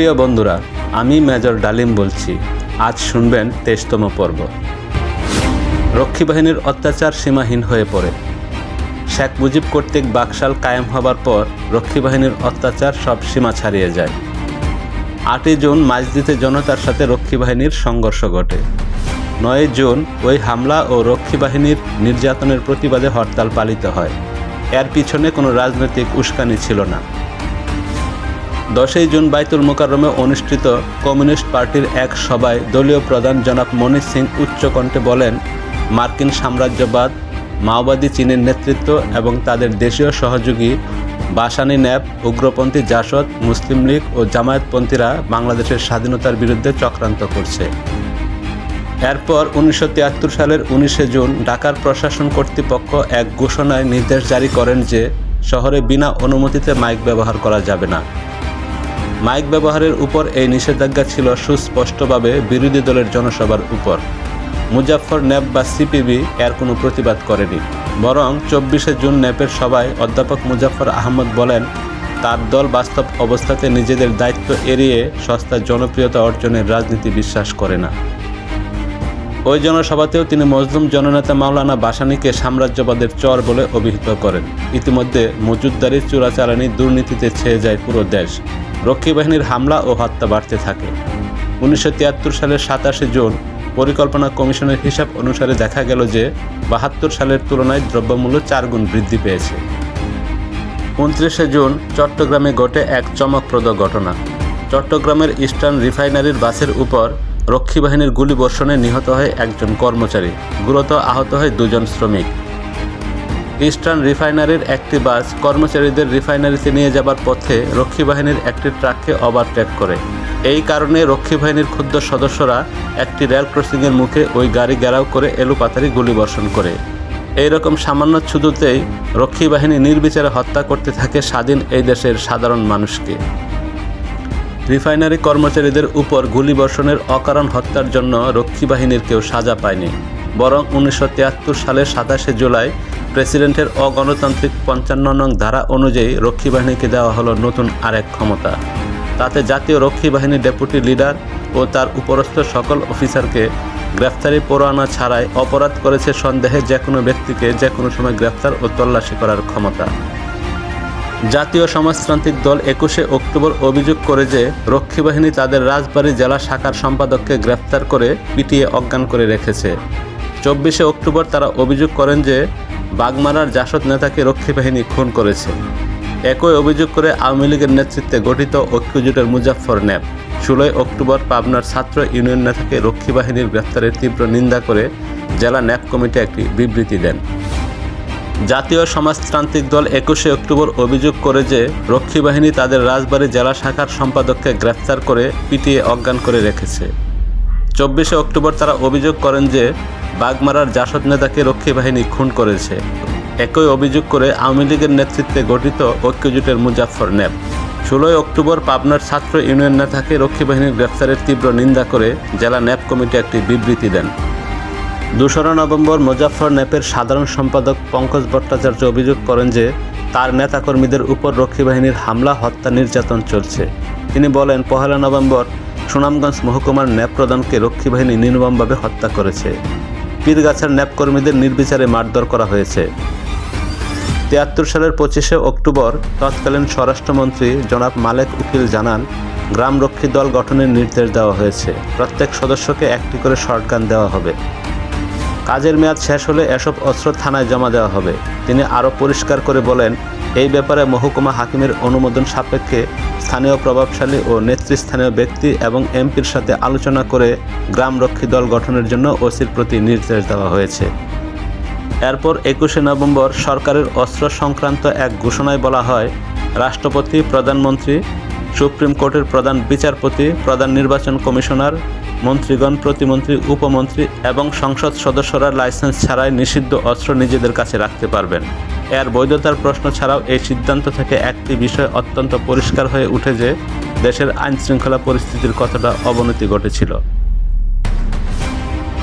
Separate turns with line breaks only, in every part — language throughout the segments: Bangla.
প্রিয় বন্ধুরা, আমি মেজর ডালিম বলছি। আজ শুনবেন তেইশতম পর্ব। রক্ষী বাহিনীর অত্যাচার সীমাহীন হয়ে পড়ে। শেখ মুজিব কর্তৃক বাকশাল কায়েম হবার পর রক্ষী বাহিনীর অত্যাচার সব সীমা ছাড়িয়ে যায়। আটই জুন মাঝদিতে জনতার সাথে রক্ষী বাহিনীর সংঘর্ষ ঘটে। নয় জুন ওই হামলা ও রক্ষী বাহিনীর নির্যাতনের প্রতিবাদে হরতাল পালিত হয়। এর পিছনে কোনো রাজনৈতিক উস্কানি ছিল না। দশই জুন বাইতুল মোকাররমে অনুষ্ঠিত কমিউনিস্ট পার্টির এক সভায় দলীয় প্রধান জনাব মনির সিং উচ্চকণ্ঠে বলেন, মার্কিন সাম্রাজ্যবাদ, মাওবাদী চীনের নেতৃত্ব এবং তাদের দেশীয় সহযোগী বাসানি ন্যাপ, উগ্রপন্থী জাসদ, মুসলিম লীগ ও জামায়াতপন্থীরা বাংলাদেশের স্বাধীনতার বিরুদ্ধে চক্রান্ত করছে। এরপর উনিশশো তিয়াত্তর সালের উনিশে জুন ঢাকার প্রশাসন কর্তৃপক্ষ এক ঘোষণায় নির্দেশ জারি করেন যে, শহরে বিনা অনুমতিতে মাইক ব্যবহার করা যাবে না। মাইক ব্যবহারের উপর এই নিষেধাজ্ঞা ছিল সুস্পষ্টভাবে বিরোধী দলের জনসভার উপর। মুজাফর ন্যাপ বা সিপিবি এর কোনো প্রতিবাদ করেনি। বরং চব্বিশে জুন ন্যাপের সভায় অধ্যাপক মুজাফর আহমদ বলেন, তার দল বাস্তব অবস্থাতে নিজেদের দায়িত্ব এড়িয়ে সস্তা জনপ্রিয়তা অর্জনের রাজনীতি বিশ্বাস করে না। ওই জনসভাতেও তিনি মজলুম জননেতা মাওলানা বাসানিকে সাম্রাজ্যবাদের চর বলে অভিহিত করেন। ইতিমধ্যে মজুদদারি চোরাচালানি দুর্নীতিতে ছেয়ে যায় পুরো দেশ। রক্ষী বাহিনীর হামলা ও হত্যা বাড়তে থাকে। উনিশশো তিয়াত্তর সালের সাতাশে জুন পরিকল্পনা কমিশনের হিসাব অনুসারে দেখা গেল যে বাহাত্তর সালের তুলনায় দ্রব্যমূল্য চারগুণ বৃদ্ধি পেয়েছে। উনত্রিশে জুন চট্টগ্রামে ঘটে এক চমকপ্রদ ঘটনা। চট্টগ্রামের ইস্টার্ন রিফাইনারির বাসের উপর রক্ষী বাহিনীর গুলিবর্ষণে নিহত হয় একজন কর্মচারী। গুরুতর আহত হয় দুজন শ্রমিক। ইস্টার্ন রিফাইনারির একটি বাস কর্মচারীদের রিফাইনারিতে নিয়ে যাবার পথে রক্ষী বাহিনীর একটি ট্রাককে ওভারটেক করে। এই কারণে রক্ষী বাহিনীর ক্ষুদ্র সদস্যরা একটি রেল ক্রসিংয়ের মুখে ওই গাড়ি ঘেরাও করে এলোপাতারি গুলিবর্ষণ করে। এই রকম সামান্য ছুদুতেই রক্ষী বাহিনী নির্বিচারে হত্যা করতে থাকে স্বাধীন এই দেশের সাধারণ মানুষকে। রিফাইনারি কর্মচারীদের উপর গুলিবর্ষণের অকারণ হত্যার জন্য রক্ষী বাহিনীর কেউ সাজা পায়নি। বরং উনিশশো তিয়াত্তর সালের সাতাশে জুলাই প্রেসিডেন্টের অগণতান্ত্রিক পঞ্চান্ন নং ধারা অনুযায়ী রক্ষী বাহিনীকে দেওয়া হলো নতুন আরেক ক্ষমতা। তাতে জাতীয় রক্ষী বাহিনীর ডেপুটি লিডার ও তার উপরস্থ সকল অফিসারকে গ্রেফতারি পরোয়ানা ছাড়াই অপরাধ করেছে সন্দেহে যে কোনো ব্যক্তিকে যে কোনো সময় গ্রেফতার ও তল্লাশি করার ক্ষমতা। জাতীয় সমাজতান্ত্রিক দল একুশে অক্টোবর অভিযোগ করে যে রক্ষী বাহিনী তাদের রাজবাড়ী জেলা শাখার সম্পাদককে গ্রেফতার করে পিটিয়ে অজ্ঞান করে রেখেছে। চব্বিশে অক্টোবর তারা অভিযোগ করেন যে বাগমারার জাসদ নেতাকে রক্ষী বাহিনী খুন করেছে। একই অভিযোগ করে আওয়ামী লীগের নেতৃত্বে গঠিত ঐক্যজোটের মুজাফফর ন্যাপ ষোলোই অক্টোবর পাবনার ছাত্র ইউনিয়ন নেতাকে রক্ষী বাহিনীর গ্রেফতারের তীব্র নিন্দা করে জেলা ন্যাপ কমিটি একটি বিবৃতি দেন। জাতীয় সমাজতান্ত্রিক দল একুশে অক্টোবর অভিযোগ করে যে রক্ষী বাহিনী তাদের রাজবাড়ী জেলা শাখার সম্পাদককে গ্রেফতার করে পিটিয়ে অজ্ঞান করে রেখেছে। চব্বিশে অক্টোবর তারা অভিযোগ করেন যে বাগমারার জাসদ নেতাকে রক্ষী বাহিনী খুন করেছে। একই অভিযোগ করে আওয়ামী লীগের নেতৃত্বে গঠিত ঐক্যজোটের মুজাফফর ন্যাপ ষোলোই অক্টোবর পাবনার ছাত্র ইউনিয়ন নেতাকে রক্ষী বাহিনীর গ্রেফতারের তীব্র নিন্দা করে জেলা ন্যাপ কমিটি একটি বিবৃতি দেন। দোসরা নভেম্বর মুজাফফর ন্যাপের সাধারণ সম্পাদক পঙ্কজ ভট্টাচার্য অভিযোগ করেন যে তার নেতাকর্মীদের উপর রক্ষী বাহিনীর হামলা, হত্যা, নির্যাতন চলছে। তিনি বলেন, পহেলা নভেম্বর সুনামগঞ্জ মহকুমার ন্যাপ প্রধানকে রক্ষী বাহিনী নির্মমভাবে হত্যা করেছে। পীরগাছার ন্যাপ কর্মীদের নির্বিচারে মারধর করা হয়েছে। তিয়াত্তর সালের পঁচিশে অক্টোবর তৎকালীন স্বরাষ্ট্রমন্ত্রী জনাব মালেক উকিল জানান গ্রামরক্ষী দল গঠনের নির্দেশ দেওয়া হয়েছে। প্রত্যেক সদস্যকে একটি করে শর্টগান দেওয়া হবে। কাজের মেয়াদ শেষ হলে এসব অস্ত্র থানায় জমা দেওয়া হবে। তিনি আরও পরিষ্কার করে বলেন এই ব্যাপারে মহকুমা হাকিমের অনুমোদন সাপেক্ষে স্থানীয় প্রভাবশালী ও নেতৃস্থানীয় ব্যক্তি এবং এমপির সাথে আলোচনা করে গ্রামরক্ষী দল গঠনের জন্য ওসির প্রতি নির্দেশ দেওয়া হয়েছে। এরপর একুশে নভেম্বর সরকারের অস্ত্র সংক্রান্ত এক ঘোষণায় বলা হয়, রাষ্ট্রপতি, প্রধানমন্ত্রী, সুপ্রিম কোর্টের প্রধান বিচারপতি, প্রধান নির্বাচন কমিশনার, মন্ত্রীগণ, প্রতিমন্ত্রী, উপমন্ত্রী এবং সংসদ সদস্যরা লাইসেন্স ছাড়াই নিষিদ্ধ অস্ত্র নিজেদের কাছে রাখতে পারবেন। এর বৈধতার প্রশ্ন ছাড়াও এই সিদ্ধান্ত থেকে একটি বিষয় অত্যন্ত পরিষ্কার হয়ে উঠে যে, দেশের আইন শৃঙ্খলা পরিস্থিতির কতটা অবনতি ঘটেছিল।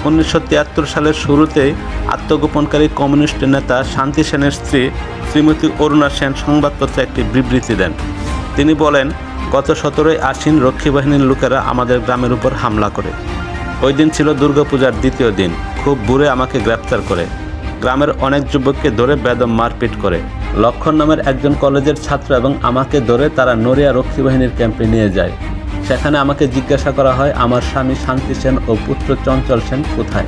উনিশশো তিয়াত্তর সালের শুরুতেই আত্মগোপনকারী কমিউনিস্ট নেতা শান্তি সেনের স্ত্রী শ্রীমতী অরুণা সেন সংবাদপত্রে একটি বিবৃতি দেন। তিনি বলেন, গত সতেরোই আশ্বিন রক্ষী বাহিনীর লোকেরা আমাদের গ্রামের উপর হামলা করে। ওই দিন ছিল দুর্গাপূজার দ্বিতীয় দিন। খুব বুড়ে আমাকে গ্রেপ্তার করে। গ্রামের অনেক যুবককে ধরে বেদম মারপিট করে। লক্ষণ নামের একজন কলেজের ছাত্র এবং আমাকে ধরে তারা নড়িয়া রক্ষী বাহিনীর ক্যাম্পে নিয়ে যায়। সেখানে আমাকে জিজ্ঞাসা করা হয়, আমার স্বামী শান্তি সেন ও পুত্র চঞ্চল সেন কোথায়?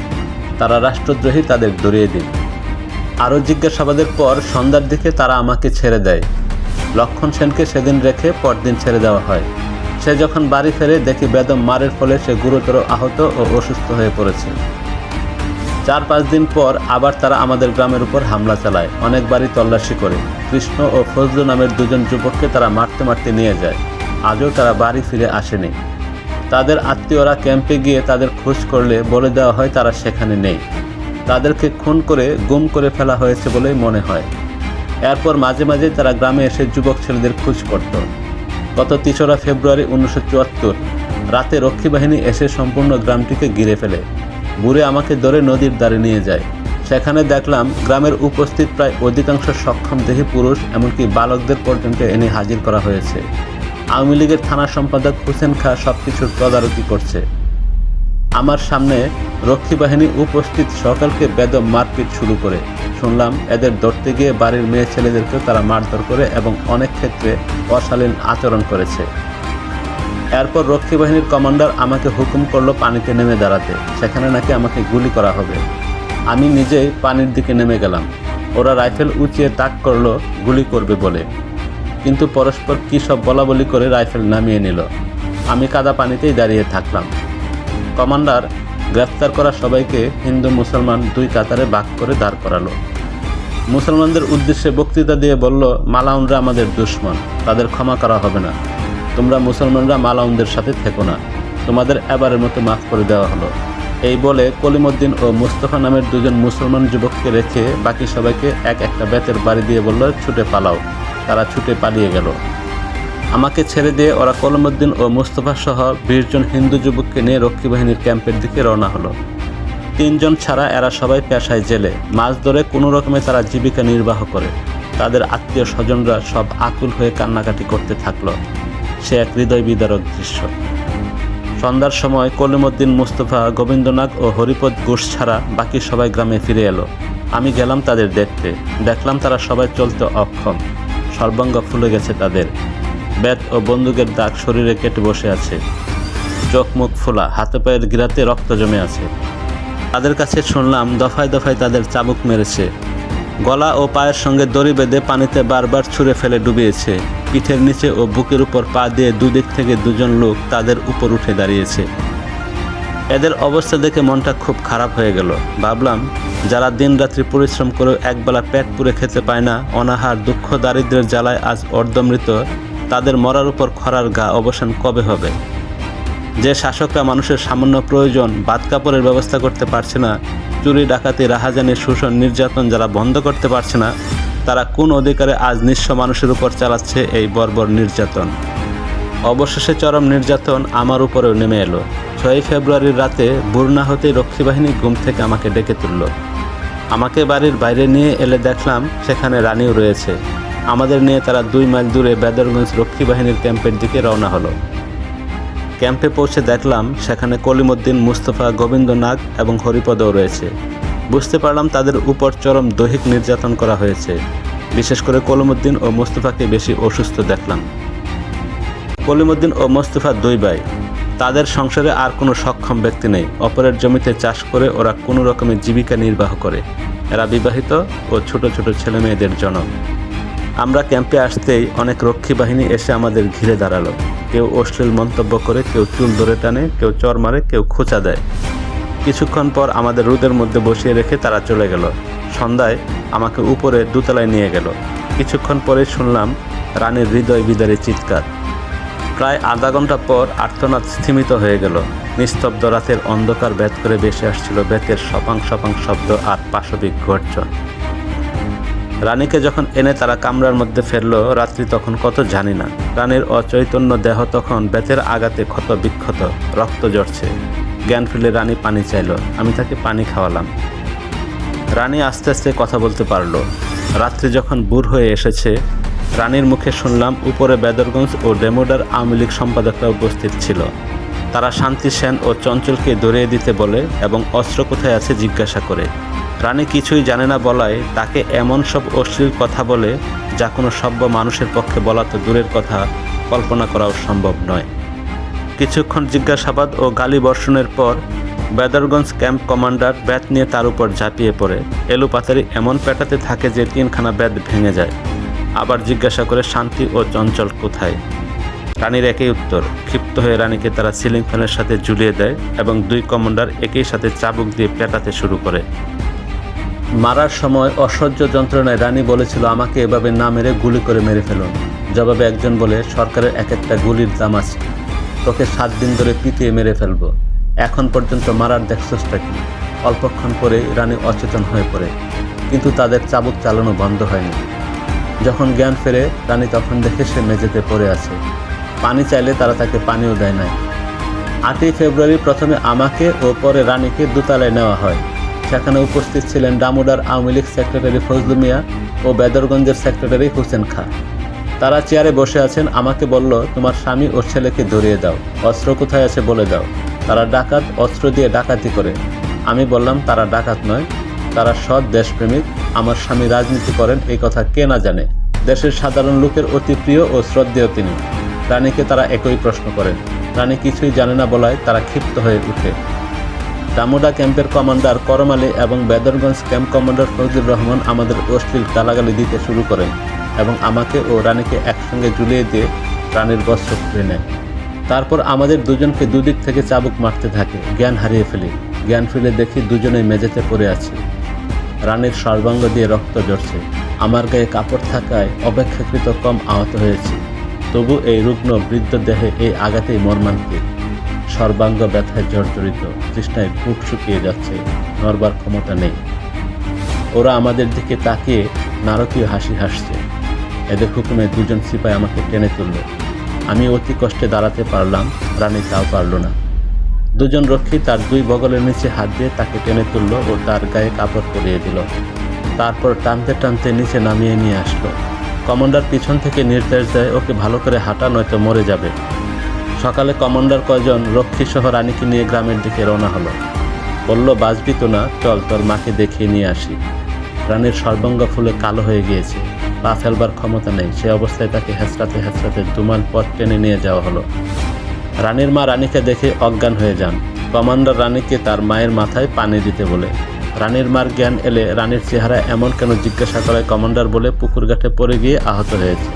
তারা রাষ্ট্রদ্রোহী তাদের ধরিয়ে দিন আরও জিজ্ঞাসাবাদের পর সন্ধ্যার দিকে তারা আমাকে ছেড়ে দেয়। লক্ষণ সেনকে সেদিন রেখে পরদিন ছেড়ে দেওয়া হয়। সে যখন বাড়ি ফেরে দেখি বেদম মারের ফলে সে গুরুতর আহত ও অসুস্থ হয়ে পড়েছে। চার পাঁচ দিন পর আবার তারা আমাদের গ্রামের উপর হামলা চালায়। অনেক বাড়ি তল্লাশি করে। কৃষ্ণ ও ফজলু নামের দুজন যুবককে তারা মারতে মারতে নিয়ে যায়। আজও তারা বাড়ি ফিরে আসেনি। তাদের আত্মীয়রা ক্যাম্পে গিয়ে তাদের খোঁজ করলে বলে দেওয়া হয় তারা সেখানে নেই। তাদেরকে খুন করে, গুম করে ফেলা হয়েছে বলেই মনে হয়। এরপর মাঝে মাঝে তারা গ্রামে এসে যুবক ছেলেদের খোঁজ করত। গত তেসরা ফেব্রুয়ারি উনিশশো চুয়াত্তর রাতে রক্ষী বাহিনী এসে সম্পূর্ণ গ্রামটিকে ঘিরে ফেলে। বুড়ে আমাকে ধরে নদীর ধারে নিয়ে যায়। সেখানে দেখলাম গ্রামের উপস্থিত প্রায় অধিকাংশ সক্ষম দেহী পুরুষ, এমনকি বালকদের পর্যন্ত এনে হাজির করা হয়েছে। আওয়ামী লীগের থানা সম্পাদক হোসেন খা সব কিছুর তদারকি করছে। আমার সামনে রক্ষী বাহিনী উপস্থিত সকালকে বেদম মারপিট শুরু করে। শুনলাম এদের ধরতে গিয়ে বাড়ির মেয়ে ছেলেদেরকে তারা মারধর করে এবং অনেক ক্ষেত্রে অশালীন আচরণ করেছে। এরপর রক্ষী বাহিনীর কমান্ডার আমাকে হুকুম করল পানিতে নেমে দাঁড়াতে। সেখানে নাকি আমাকে গুলি করা হবে। আমি নিজেই পানির দিকে নেমে গেলাম। ওরা রাইফেল উঁচিয়ে তাক করল, গুলি করবে বলে। কিন্তু পরস্পর কী সব বলা বলি করে রাইফেল নামিয়ে নিল। আমি কাদা পানিতেই দাঁড়িয়ে থাকলাম। কমান্ডার গ্রেফতার করা সবাইকে হিন্দু মুসলমান দুই কাতারে বাক করে দাঁড় করালো। মুসলমানদের উদ্দেশ্যে বক্তৃতা দিয়ে বলল, মালাউনরা আমাদের দুশ্মন, তাদের ক্ষমা করা হবে না। তোমরা মুসলমানরা মালাউনদের সাথে থেকো না। তোমাদের এবারের মতো মাফ করে দেওয়া হলো। এই বলে কলিমুদ্দিন ও মুস্তফা নামের দুজন মুসলমান যুবককে রেখে বাকি সবাইকে এক একটা বেতের বাড়ি দিয়ে বলল, ছুটে পালাও। তারা ছুটে পালিয়ে গেল। আমাকে ছেড়ে দিয়ে ওরা কলমুদ্দিন ও মুস্তফা সহ বিশজন হিন্দু যুবককে নিয়ে রক্ষী বাহিনীর ক্যাম্পের দিকে রওনা হলো। তিনজন ছাড়া এরা সবাই পেশায় জেলে। মাছ ধরে কোনো রকমে তারা জীবিকা নির্বাহ করে। তাদের আত্মীয় স্বজনরা সব আকুল হয়ে কান্নাকাটি করতে থাকল। সে এক হৃদয় বিদারক দৃশ্য। সন্ধ্যার সময় কলিমুদ্দিন মুস্তফা গোবিন্দনাগ ও হরিপদ ঘোষ ছাড়া বাকি সবাই গ্রামে ফিরে এলো। আমি গেলাম তাদের দেখতে। দেখলাম তারা সবাই চলতে অক্ষম। সর্বাঙ্গ ফুলে গেছে তাদের। ব্যাট ও বন্দুকের দাগ শরীরে কেটে বসে আছে। চোখ মুখ ফোলা, হাতে পায়ের গিরাতে রক্ত জমে আছে। তাদের কাছে শুনলাম দফায় দফায় তাদের চাবুক মেরেছে। গলা ও পায়ের সঙ্গে দড়ি বেঁধে পানিতে বারবার ছুঁড়ে ফেলে ডুবিয়েছে। পিঠের নিচে ও বুকের উপর পা দিয়ে দুদিক থেকে দুজন লোক তাদের উপর উঠে দাঁড়িয়েছে। এদের অবস্থা দেখে মনটা খুব খারাপ হয়ে গেল। ভাবলাম, যারা দিনরাত্রি পরিশ্রম করেও একবেলা পেট পুরে খেতে পায় না, অনাহার, দুঃখ দারিদ্রের জ্বালায় আজ অর্ধমৃত, তাদের মরার উপর খরার গা অবসান কবে হবে? যে শাসকরা মানুষের সামান্য প্রয়োজন, বাদ কাপড়ের ব্যবস্থা করতে পারছে না, চুরি, ডাকাতি, রাহাজানি, শোষণ, নির্যাতন যারা বন্ধ করতে পারছে না তারা কোন অধিকারে আজ নিঃস্ব মানুষের উপর চালাচ্ছে এই বর্বর নির্যাতন? অবশেষে চরম নির্যাতন আমার উপরেও নেমে এলো। ছয়ই ফেব্রুয়ারির রাতে বুরনা হতেই রক্ষী বাহিনী ঘুম থেকে আমাকে ডেকে তুলল। আমাকে বাড়ির বাইরে নিয়ে এলে দেখলাম সেখানে রানীও রয়েছে। আমাদের নিয়ে তারা দুই মাইল দূরে বেদরগঞ্জ রক্ষী বাহিনীর ক্যাম্পের দিকে রওনা হলো। ক্যাম্পে পৌঁছে দেখলাম সেখানে কলিমুদ্দিন, মুস্তফা গোবিন্দ নাগ এবং হরিপদও রয়েছে। বুঝতে পারলাম তাদের উপর চরম দৈহিক নির্যাতন করা হয়েছে। বিশেষ করে কলিমুদ্দিন ও মোস্তফাকে বেশি অসুস্থ দেখলাম। কলিমুদ্দিন ও মোস্তফা দুই ভাই। তাদের সংসারে আর কোনো সক্ষম ব্যক্তি নেই। অপরের জমিতে চাষ করে ওরা কোনো রকমের জীবিকা নির্বাহ করে। এরা বিবাহিত ও ছোট ছোট ছেলে মেয়েদের জনক। আমরা ক্যাম্পে আসতেই অনেক রক্ষী বাহিনী এসে আমাদের ঘিরে দাঁড়াল। কেউ অশ্লীল মন্তব্য করে, কেউ চুল ধরে টানে, কেউ চর মারে, কেউ খোঁচা দেয়। কিছুক্ষণ পর আমাদের রোদের মধ্যে বসিয়ে রেখে তারা চলে গেল। সন্ধ্যায় আমাকে উপরে দোতলায় নিয়ে গেল। কিছুক্ষণ পরে শুনলাম রানীর হৃদয় বিদারে চিৎকার। প্রায় আধা ঘণ্টা পর আর্তনাদ স্থিমিত হয়ে গেল। নিস্তব্ধ রাতের অন্ধকার ব্যাত করে বেশি আসছিল বেতের সপাং সপাং শব্দ আর পাশবিক গর্জন রানীকে যখন এনে তারা কামরার মধ্যে ফেলল রাত্রি তখন কত জানি না। রানীর অচৈতন্য দেহ তখন বেতের আঘাতে ক্ষত বিক্ষত রক্ত জড়ছে জ্ঞান ফিরে রানী পানি চাইলো। আমি তাকে পানি খাওয়ালাম। রানী আস্তে আস্তে কথা বলতে পারল। রাত্রি যখন বুর হয়ে এসেছে, রানীর মুখে শুনলাম উপরে বেদরগঞ্জ ও ডেমোডার আওয়ামী লীগ সম্পাদকরা উপস্থিত ছিল। তারা শান্তি সেন ও চঞ্চলকে ধরিয়ে দিতে বলে এবং অস্ত্র কোথায় আছে জিজ্ঞাসা করে। রানী কিছুই জানে না বলায় তাকে এমন সব অশ্লীল কথা বলে যা কোনো সভ্য মানুষের পক্ষে বলা তো দূরের কথা, কল্পনা করাও সম্ভব নয়। কিছুক্ষণ জিজ্ঞাসাবাদ ও গালি বর্ষণের পর বেদরগঞ্জ ক্যাম্প কমান্ডার ব্যাট নিয়ে তার উপর ঝাঁপিয়ে পড়ে। এলু পাতারি এমন পেটাতে থাকে যে তিনখানা ব্যাট ভেঙে যায়। আবার জিজ্ঞাসা করে শান্তি ও চঞ্চল কোথায়? রানীর একই উত্তর, ক্ষিপ্ত হয়ে রানীকে তারা সিলিং ফ্যানের সাথে ঝুলিয়ে দেয় এবং দুই কমান্ডার একই সাথে চাবুক দিয়ে পেটাতে শুরু করে। মারার সময় অসহ্য যন্ত্রণায় রানী বলেছিল, আমাকে এভাবে না মেরে গুলি করে মেরে ফেলুন। জবাবে একজন বলে, সরকারের এক একটা গুলির দাম আছে। তোকে সাত দিন ধরে পিটিয়ে মেরে ফেলব। এখন পর্যন্ত মারার দেখছসটা কি? অল্পক্ষণ পরে রানী অচেতন হয়ে পড়ে। কিন্তু তাদের চাবুক চালানো বন্ধ হয়নি। যখন জ্ঞান ফেরে, রানী তখন দেখে সে মেঝেতে পড়ে আছে। পানি চাইলে তারা তাকে পানিও দেয় নাই। আটই ফেব্রুয়ারি প্রথমে আমাকে ও পরে রানীকে দোতলায় নেওয়া হয়। সেখানে উপস্থিত ছিলেন ডামুডার আওয়ামী লীগ সেক্রেটারি ফজলু মিয়া ও বেদরগঞ্জের সেক্রেটারি হোসেন খা। তারা চেয়ারে বসে আছেন, আমাকে বলল, তোমার স্বামী ও ছেলেকে ধরিয়ে দাও। অস্ত্র কোথায় আছে বলে দাও। তারা ডাকাত, অস্ত্র দিয়ে ডাকাতি করে। আমি বললাম, তারা ডাকাত নয়, তারা সৎ দেশপ্রেমিক। আমার স্বামী রাজনীতি করেন, এই কথা কে না জানে? দেশের সাধারণ লোকের অতি প্রিয় ও শ্রদ্ধেয় তিনি। রানীকে তারা একই প্রশ্ন করেন। রানী কিছুই জানে না বলায় তারা ক্ষিপ্ত হয়ে উঠে। দামোডা ক্যাম্পের কমান্ডার করম আলী এবং বেদরগঞ্জ ক্যাম্প কমান্ডার ফজলুর রহমান আমাদের অশ্লীল গালাগালি দিতে শুরু করেন। এবং আমাকে ও রানীকে একসঙ্গে ঝুলিয়ে দিয়ে রানীর বস্ত্র খুলে নেয়। তারপর আমাদের দুজনকে দুদিক থেকে চাবুক মারতে থাকে, জ্ঞান হারিয়ে ফেলি। জ্ঞান ফিরে দেখি দুজনেই মেঝেতে পড়ে আছি। রানীর সর্বাঙ্গ দিয়ে রক্ত ঝরছে। আমার গায়ে কাপড় থাকায় অপেক্ষাকৃত কম আহত হয়েছি। তবু এই রুগ্ন বৃদ্ধ দেহে এই আঘাতেই মর্মান্তিক। সর্বাঙ্গ ব্যথায় জর্জরিত, তৃষ্ণায় বুক শুকিয়ে যাচ্ছে, নড়বার ক্ষমতা নেই। ওরা আমাদের দিকে তাকিয়ে নারকীয় হাসি হাসছে। এদের হুকুমে দুজন সিপাই আমাকে টেনে তুলল। আমি অতি কষ্টে দাঁড়াতে পারলাম, রানী তাও পারল না। দুজন রক্ষী তার দুই বগলের নিচে হাত দিয়ে তাকে টেনে তুলল ও তার গায়ে কাপড় পরিয়ে দিল। তারপর টানতে টানতে নিচে নামিয়ে নিয়ে আসলো। কমান্ডার পিছন থেকে নির্দেশ দেয়, ওকে ভালো করে হাঁটা, নয়তো মরে যাবে। সকালে কমান্ডার কয়জন রক্ষী সহ রানীকে নিয়ে গ্রামের দিকে রওনা হলো। বলল, বাঁচবি তো না, চল তোর মাকে দেখিয়ে নিয়ে আসি। রানীর সর্বাঙ্গ ফুলে কালো হয়ে গিয়েছে। পা ফেলবার ক্ষমতা নেই। সে অবস্থায় তাকে হেঁচড়াতে হেঁচড়াতে দুমাল পথ টেনে নিয়ে যাওয়া হলো। রানীর মা রানীকে দেখে অজ্ঞান হয়ে যান। কমান্ডার রানীকে তার মায়ের মাথায় পানি দিতে বলে। রানীর মার জ্ঞান এলে রানীর চেহারা এমন কেন জিজ্ঞাসা করায় কমান্ডার বলে পুকুর ঘাটে পড়ে গিয়ে আহত হয়েছে।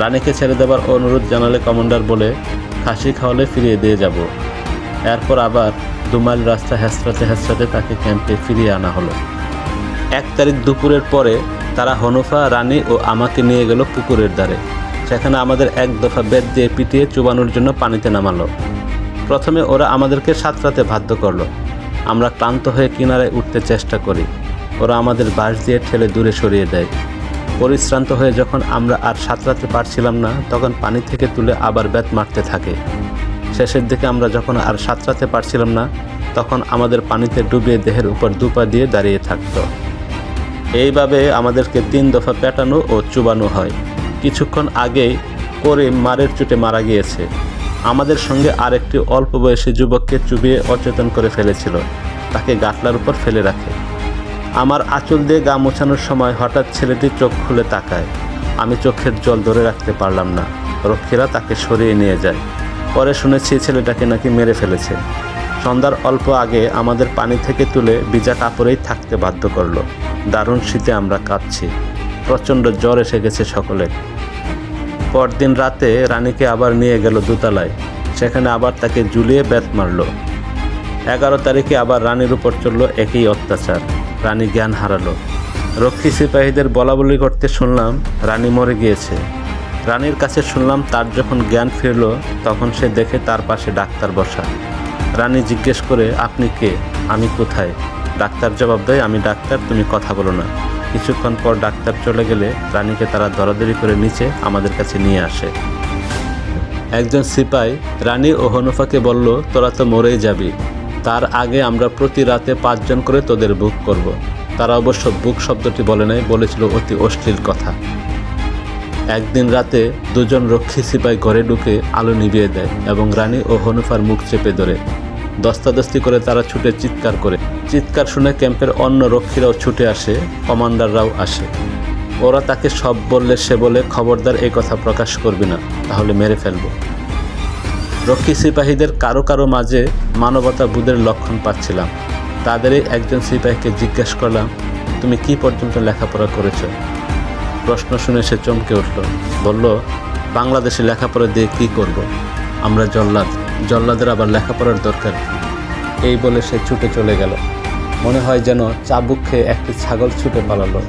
রানীকে ছেড়ে দেবার অনুরোধ জানালে কমান্ডার বলে, খাসি খাওয়ালে ফিরিয়ে দিয়ে যাব। এরপর আবার দুমাইল রাস্তা হেঁচড়াতে হেঁচড়াতে তাকে ক্যাম্পে ফিরিয়ে আনা হলো। এক তারিখ দুপুরের পরে তারা হনুফা, রানী ও আমাকে নিয়ে গেল পুকুরের ধারে। সেখানে আমাদের এক দফা বেদ দিয়ে পিটিয়ে চুবানোর জন্য পানিতে নামালো। প্রথমে ওরা আমাদেরকে সাঁতরাতে বাধ্য করল। আমরা ক্লান্ত হয়ে কিনারায় উঠতে চেষ্টা করি। ওরা আমাদের বাঁশ দিয়ে ঠেলে দূরে সরিয়ে দেয়। পরিশ্রান্ত হয়ে যখন আমরা আর সাঁতরাতে পারছিলাম না, তখন পানি থেকে তুলে আবার বেত মারতে থাকে। শেষের দিকে আমরা যখন আর সাঁতরাতে পারছিলাম না, তখন আমাদের পানিতে ডুবিয়ে দেহের উপর দুপা দিয়ে দাঁড়িয়ে থাকতো। এইভাবে আমাদেরকে তিন দফা পেটানো ও চুবানো হয়। কিছুক্ষণ আগেই করে মারের চুটে মারা গিয়েছে। আমাদের সঙ্গে আরেকটি অল্প বয়সী যুবককে চুবিয়ে অচেতন করে ফেলেছিল। তাকে গাটলার উপর ফেলে রাখে। আমার আঁচল দিয়ে গা মোছানোর সময় হঠাৎ ছেলেটি চোখ খুলে তাকায়। আমি চোখের জল ধরে রাখতে পারলাম না। রক্ষীরা তাকে সরিয়ে নিয়ে যায়। পরে শুনেছি ছেলেটাকে নাকি মেরে ফেলেছে। সন্ধ্যার অল্প আগে আমাদের পানি থেকে তুলে ভিজা কাপড়েই থাকতে বাধ্য করল। দারুণ শীতে আমরা কাঁদছি। প্রচণ্ড জ্বর এসে গেছে সকলের। পরদিন রাতে রানীকে আবার নিয়ে গেল দোতলায়। সেখানে আবার তাকে ঝুলিয়ে ব্যাত মারল। এগারো তারিখে আবার রানীর উপর চলল একই অত্যাচার। রানী জ্ঞান হারালো। রক্ষী সিপাহীদের বলা বলি করতে শুনলাম রানী মরে গিয়েছে। রানীর কাছে শুনলাম তার যখন জ্ঞান ফিরল, তখন সে দেখে তার পাশে ডাক্তার বসা। রানী জিজ্ঞেস করে, আপনি কে? আমি কোথায়? ডাক্তার জবাব দেয়, আমি ডাক্তার, তুমি কথা বলো না। কিছুক্ষণ পর ডাক্তার চলে গেলে রানীকে তারা দরাদরি করে নিচে আমাদের কাছে নিয়ে আসে। একজন সিপাই রানী ও হনুফাকে বলল, তোরা তো মরেই যাবি। তার আগে আমরা প্রতি রাতে পাঁচজন করে তোদের বুক করব। তারা অবশ্য বুক শব্দটি বলে নাই, বলেছিল অতি অশ্লীল কথা। একদিন রাতে দুজন রক্ষী সিপাই ঘরে ঢুকে আলো নিভিয়ে দেয় এবং রানী ও হনুফার মুখ চেপে ধরে। দস্তাদস্তি করে তারা ছুটে চিৎকার করে। চিৎকার শুনে ক্যাম্পের অন্য রক্ষীরাও ছুটে আসে, কমান্ডাররাও আসে। ওরা তাকে সব বললে সে বলে, খবরদার এই কথা প্রকাশ করবি না, তাহলে মেরে ফেলব। রক্ষী সিপাহীদের কারও কারও মাঝে মানবতা বোধের লক্ষণ পাচ্ছিলাম। তাদেরই একজন সিপাহীকে জিজ্ঞেস করলাম, তুমি কি পর্যন্ত লেখাপড়া করেছ? প্রশ্ন শুনে সে চমকে উঠল। বলল, বাংলাদেশে লেখাপড়া দিয়ে কি করব। আমরা জল্লাদ। জল্লাদের আবার লেখাপড়ার দরকার এই বলে সে ছুটে চলে গেল। মনে হয় যেন চাবুক খেয়ে একটি ছাগল ছুটে পালালো।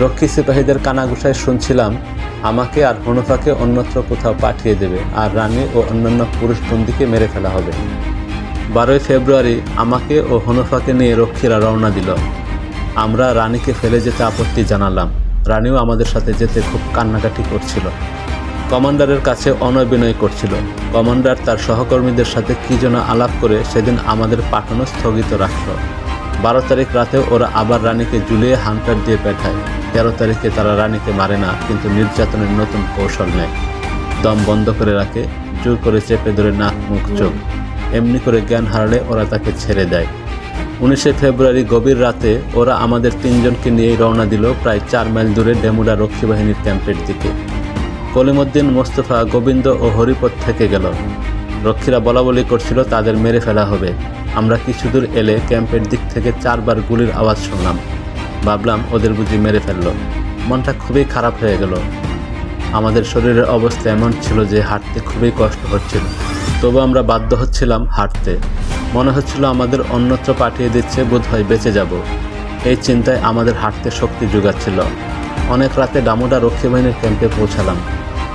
রক্ষী সিপাহীদের কানাগুসায় শুনছিলাম, আমাকে আর হনুফাকে অন্যত্র কোথাও পাঠিয়ে দেবে আর রানী ও অন্যান্য পুরুষ বন্দীকে মেরে ফেলা হবে। বারোই ফেব্রুয়ারি আমাকে ও হনুফাকে নিয়ে রক্ষীরা রওনা দিল। আমরা রানীকে ফেলে যেতে আপত্তি জানালাম। রানীও আমাদের সাথে যেতে খুব কান্নাকাটি করছিল। কমান্ডারের কাছে অনবিনয় করছিল। কমান্ডার তার সহকর্মীদের সাথে কী যেন আলাপ করে সেদিন আমাদের পাঠানো স্থগিত রাখল। বারো তারিখ রাতে ওরা আবার রানীকে জুলিয়ে হান্টার দিয়ে পাঠায় তেরো তারিখে তারা রানীকে মারে না, কিন্তু নির্যাতনের নতুন কৌশল নেয়। দম বন্ধ করে রাখে, জোর করে চেপে ধরে নাক, মুখ, চোখ। এমনি করে জ্ঞান হারালে ওরা তাকে ছেড়ে দেয়। উনিশে ফেব্রুয়ারি গভীর রাতে ওরা আমাদের তিনজনকে নিয়েই রওনা দিল প্রায় চার মাইল দূরে ডেমুডা রক্ষী বাহিনীর ক্যাম্পের দিকে। কলিমুদ্দিন, মোস্তফা, গোবিন্দ ও হরিপথ থেকে গেল। রক্ষীরা বলা বলি করছিল, তাদের মেরে ফেলা হবে। আমরা কিছু দূর এলে ক্যাম্পের দিক থেকে চারবার গুলির আওয়াজ শুনলাম। ভাবলাম ওদের বুঝি মেরে ফেলল। মনটা খুবই খারাপ হয়ে গেল। আমাদের শরীরের অবস্থা এমন ছিল যে হাঁটতে খুবই কষ্ট হচ্ছিল। তবু আমরা বাধ্য হচ্ছিলাম হাঁটতে। মনে হচ্ছিল আমাদের অন্যত্র পাঠিয়ে দিচ্ছে, বোধহয় বেঁচে যাব। এই চিন্তায় আমাদের হাঁটতে শক্তি যোগাচ্ছিল। অনেক রাতে ডামুডা রক্ষী বাহিনীর ক্যাম্পে পৌঁছালাম।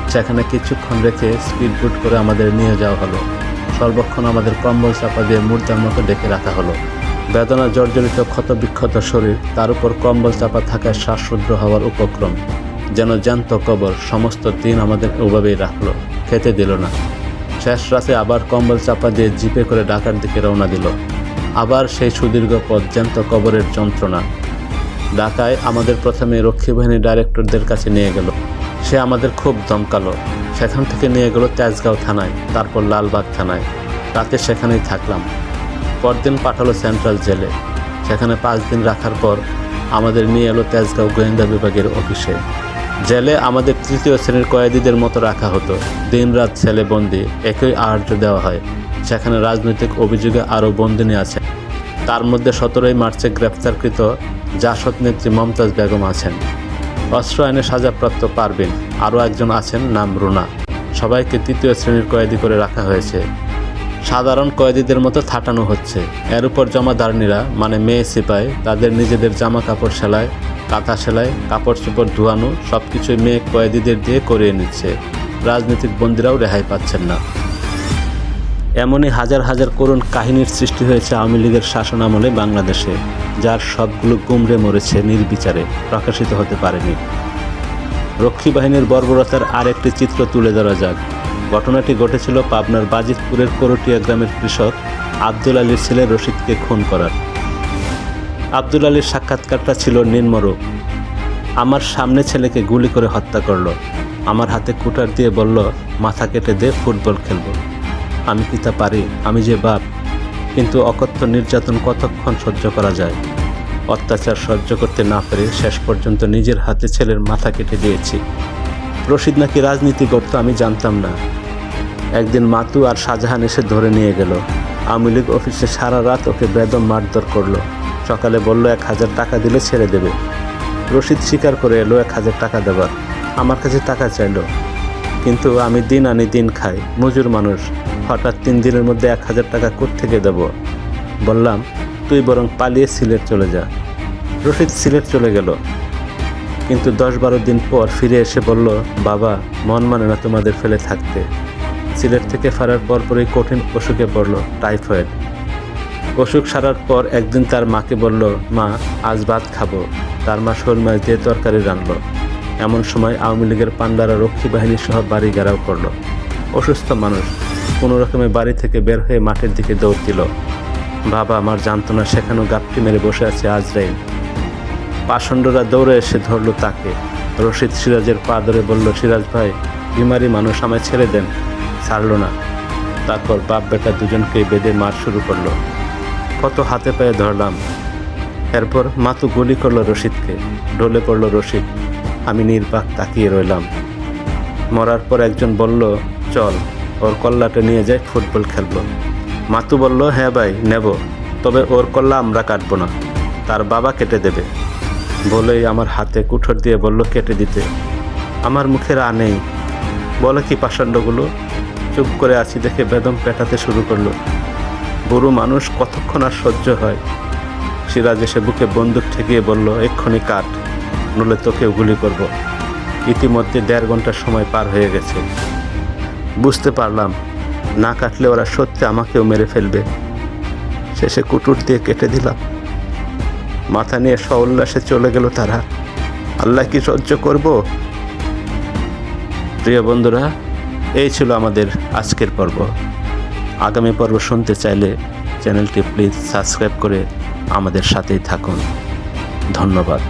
সেখানে কিছুক্ষণ রেখে স্পিড বুট করে আমাদের নিয়ে যাওয়া হলো। সর্বক্ষণ আমাদের কম্বল চাপা দিয়ে মুর্দার মতো ডেকে রাখা হলো। বেদনা জর্জরিত ক্ষতবিক্ষত শরীর, তার উপর কম্বল চাপা থাকায় শ্বাসরুদ্র হওয়ার উপক্রম। যেন জ্যান্ত কবর সমস্ত দিন আমাদের ওভাবেই রাখল, খেতে দিল না। শেষ রাতে আবার কম্বল চাপা দিয়ে জিপে করে ঢাকার দিকে রওনা দিল। আবার সেই সুদীর্ঘ পথ জ্যান্ত কবরের যন্ত্রণা। ঢাকায় আমাদের প্রথমে রক্ষী বাহিনীর ডাইরেক্টরদের কাছে নিয়ে গেল। সে আমাদের খুব দমকালো সেখান থেকে নিয়ে গেল তেজগাঁও থানায়, তারপর লালবাগ থানায়। রাতে সেখানেই থাকলাম। পরদিন পাঠালো সেন্ট্রাল জেলে। সেখানে পাঁচ দিন রাখার পর আমাদের নিয়ে এলো তেজগাঁও গোয়েন্দা বিভাগের অফিসে। জেলে আমাদের তৃতীয় শ্রেণির কয়েদিদের মতো রাখা হতো। দিন রাত ছেলে বন্দি, একই আহার্য দেওয়া হয়। সেখানে রাজনৈতিক অভিযোগে আরও বন্দিনী আছে। তার মধ্যে সতেরোই মার্চে গ্রেপ্তারকৃত জাসদ নেত্রী মমতাজ বেগম আছেন। অস্ত্র আইনে সাজাপ্রাপ্ত পারবিন আরও একজন আছেন, নাম রুনা। সবাইকে তৃতীয় শ্রেণির কয়েদি করে রাখা হয়েছে। সাধারণ কয়েদিদের মতো থাটানো হচ্ছে। এর উপর জমাদারনিরা মানে মেয়ে সিপাই, তাদের নিজেদের জামা কাপড় সেলাই কাঁথা সেলাই, কাপড় চোপড় ধোয়ানো সব কিছুই মেয়ে কয়েদিদের দিয়ে করিয়ে নিচ্ছে রাজনৈতিক বন্দীরাও রেহাই পাচ্ছেন না। এমনই হাজার হাজার করুণ কাহিনীর সৃষ্টি হয়েছে আওয়ামী লীগের শাসনামলে বাংলাদেশে, যার সবগুলো গুমড়ে মরেছে নির্বিচারে, প্রকাশিত হতে পারেনি। রক্ষী বাহিনীর বর্বরতার আর একটি চিত্র তুলে ধরা যাক। ঘটনাটি ঘটেছিল পাবনার বাজিতপুরের করটিয়া গ্রামের কৃষক আব্দুল আলীর ছেলে রশিদকে খুন করার। আব্দুল আলীর সাক্ষাৎকারটা ছিল নির্মরূপ। আমার সামনে ছেলেকে গুলি করে হত্যা করল। আমার হাতে কুটার দিয়ে বলল, মাথা কেটে দে, ফুটবল খেলব। আমি কি তা পারি? আমি যে বাপ। কিন্তু অকথ্য নির্যাতন কতক্ষণ সহ্য করা যায়? অত্যাচার সহ্য করতে না পেরে শেষ পর্যন্ত নিজের হাতে ছেলের মাথা কেটে দিয়েছি। রশিদ নাকি রাজনীতি করতো আমি জানতাম না। একদিন মাতু আর শাহজাহান এসে ধরে নিয়ে গেল। আওয়ামী লীগ অফিসে সারা রাত ওকে বেদম মারধর করল। সকালে বলল, এক হাজার টাকা দিলে ছেড়ে দেবে। রশিদ স্বীকার করে এলো, এক হাজার টাকা দেবার। আমার কাছে টাকা চাইলো। কিন্তু আমি দিন আনি দিন খাই, মজুর মানুষ। হঠাৎ তিন দিনের মধ্যে এক হাজার টাকা থেকে দেব? বললাম, তুই বরং পালিয়ে সিলেট চলে যা। রশিদ সিলেট চলে গেল। কিন্তু দশ বারো দিন পর ফিরে এসে বলল, বাবা, মন মানে না তোমাদের ফেলে থাকতে। সিলেট থেকে ফেরার পরপরই কঠিন অসুখে পড়ল টাইফয়েড। অসুখ সারার পর একদিন তার মাকে বলল, মা, আজ ভাত খাব। তার মা শোল মাছ দিয়ে তরকারি রানলো এমন সময় আওয়ামী লীগের পান্ডারা রক্ষী বাহিনী সহ বাড়ি ঘেরাও করল। অসুস্থ মানুষ কোনো রকমে বাড়ি থেকে বের হয়ে মাঠের দিকে দৌড় দিল। বাবা, আমার জানতো না সেখানেও গাপটি মেরে বসে আছে আজরাইল পাষণ্ডরা দৌড়ে এসে ধরলো তাকে। রশিদ সিরাজের পা ধরে বলল, সিরাজ ভাই, বিমারি মানুষ আমায় ছেড়ে দেন, ছাড়লো না। তারপর বাপ বেটা দুজনকে বেঁধে মার শুরু করল। কত হাতে পায়ে ধরলাম। এরপর মাতু গুলি করল রশিদকে, ঢলে পড়ল রশিদ। আমি নির্বাক তাকিয়ে রইলাম। মরার পর একজন বলল, চল, ওর কল্লাটা নিয়ে যাই ফুটবল খেলব। মাতু বলল হ্যাঁ ভাই, নেব, তবে ওর কল্লা আমরা কাটবো না, তার বাবা কেটে দেবে। বলেই আমার হাতে কুঠোর দিয়ে বলল, কেটে দিতে। আমার মুখের আ নেই। বলে কি পাষাণ্ডগুলো চুপ করে আছি দেখে বেদম পেটাতে শুরু করল। বুড়ো মানুষ কতক্ষণ আর সহ্য হয়? সিরাজ এসে বুকে বন্দুক ঠেকিয়ে বলল, এক্ষুনি কাট নলে তোকেও গুলি করব। ইতিমধ্যে দেড় ঘণ্টার সময় পার হয়ে গেছে। বুঝতে পারলাম, না কাটলে ওরা সত্যি আমাকেও মেরে ফেলবে। শেষে কুটুর দিয়ে কেটে দিলাম। মাথা নিয়ে সউল্লাসে চলে গেল তারা। আল্লাহ কি সহ্য করব? প্রিয় বন্ধুরা, এই ছিল আমাদের আজকের পর্ব। আগামী পর্ব শুনতে চাইলে চ্যানেলটি প্লিজ সাবস্ক্রাইব করে আমাদের সাথেই থাকুন। ধন্যবাদ।